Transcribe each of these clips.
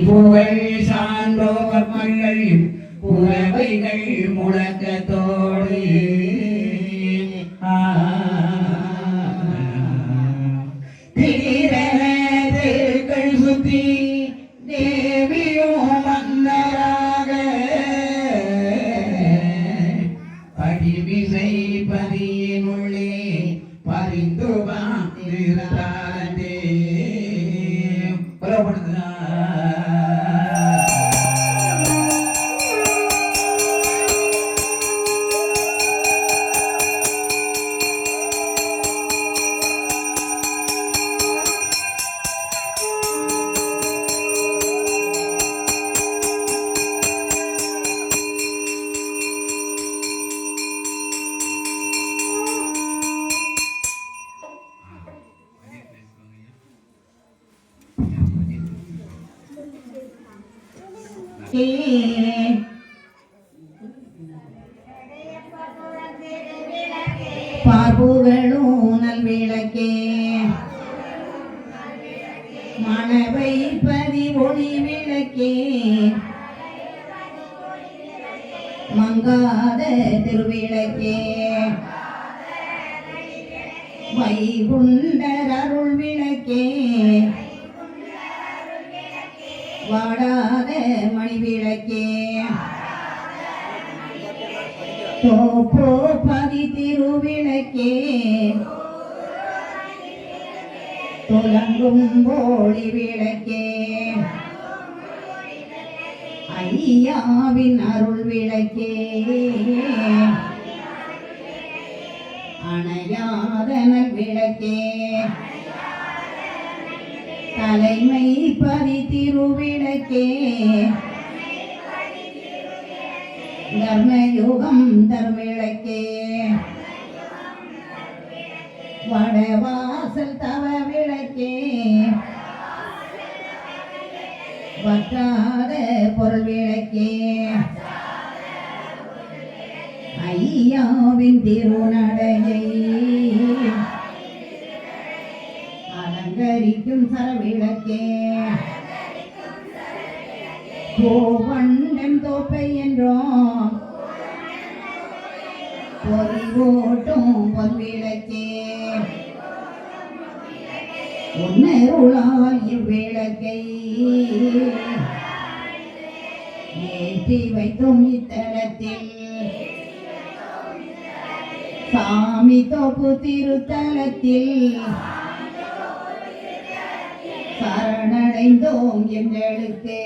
புகழ் சான்றோர் மகள் புறவைகள் முழக்கத்தோடு ஆ. திடீரென தெருக்கள் சுற்றி மன்னராக. படிவிசை பதியினுள்ளே பறிந்து வாழ்ந்தாலே பார்ப்புகளும் நல்விளக்கே. மனவை பதி ஒளி விளக்கே. மங்காத திருவிளக்கே. வைகுண்டர் அருள் விளக்கே. வாடாத மணி விளக்கே தோப்போ பதி திருவிளக்கே. துலங்கும் போலி விளக்கே. ஐயாவின் அருள் விளக்கே. அணையாதன விளக்கே. தலைமை பதி திருவிளக்கே தர்மயுகம் தர்மிழக்கே வடவாசல் தவ விளக்கே வற்றாத பொருள் விளக்கே ஐயாவின் திருநடையை அலங்கரிக்கும் சரவிளக்கே கோவண்டன் தோப்பை என்றோம் பொறி ஓட்டும் பொன்விளக்கே. உன்னருளால் இவ்விளக்கை ஏற்றி வைத்தோம் இத்தலத்தில். சாமி தோப்பு திருத்தலத்தில் சரணடைந்தோம் எங்களுக்கு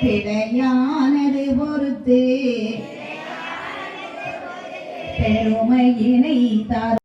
பிழையானது பொறுத்து. பெருமையினை தார்